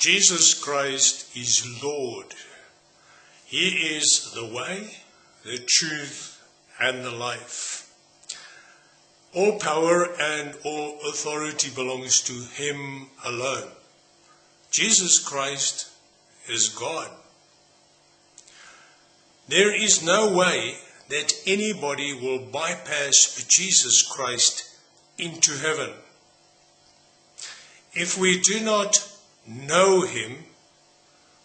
Jesus Christ is Lord. He is the way, the truth, and the life. All power and all authority belongs to Him alone. Jesus Christ is God. There is no way that anybody will bypass Jesus Christ into heaven. If we do not know Him,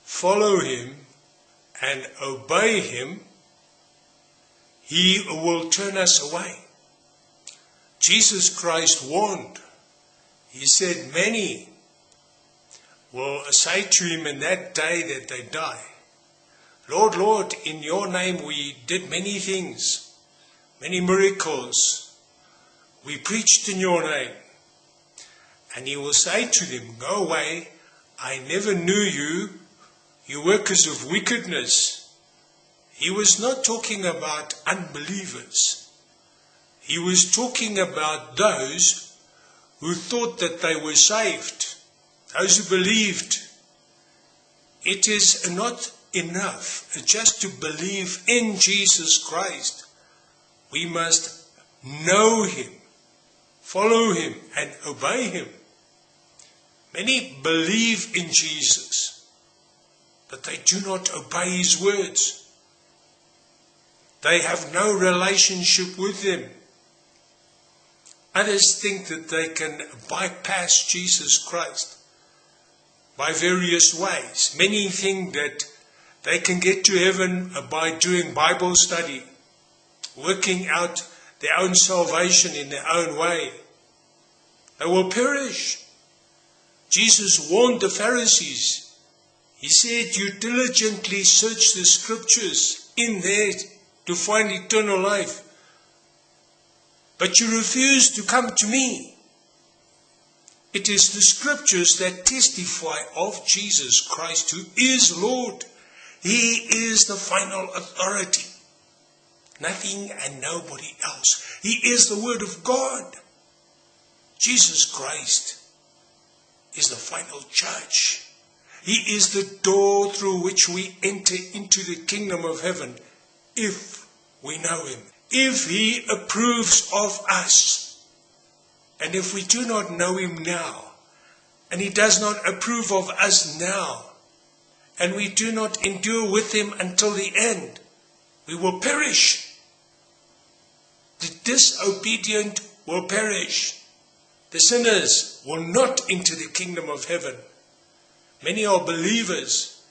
follow Him, and obey Him, He will turn us away. Jesus Christ warned. He said, Many will say to Him in that day that they die, Lord, Lord, in your name we did many things, many miracles. We preached in your name. And he will say to them, Go away, I never knew you, you workers of wickedness. He was not talking about unbelievers. He was talking about those who thought that they were saved, those who believed. It is not enough just to believe in Jesus Christ. We must know Him, follow Him, and obey Him. Many believe in Jesus, but they do not obey his words. They have no relationship with him. Others think that they can bypass Jesus Christ by various ways. Many think that they can get to heaven by doing Bible study, working out their own salvation in their own way. They will perish. Jesus warned the Pharisees. He said, You diligently search the scriptures in there to find eternal life. But you refuse to come to me. It is the scriptures that testify of Jesus Christ, who is Lord. He is the final authority. Nothing and nobody else. He is the Word of God. Jesus Christ is the final judge. He is the door through which we enter into the kingdom of heaven if we know Him, if He approves of us. And if we do not know Him now, and He does not approve of us now, and we do not endure with Him until the end, we will perish. The disobedient will perish. The sinners will not enter the kingdom of heaven. Many are believers,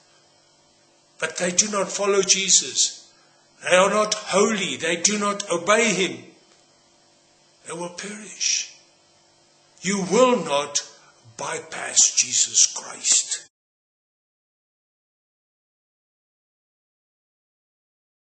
but they do not follow Jesus. They are not holy. They do not obey him. They will perish. You will not bypass Jesus Christ.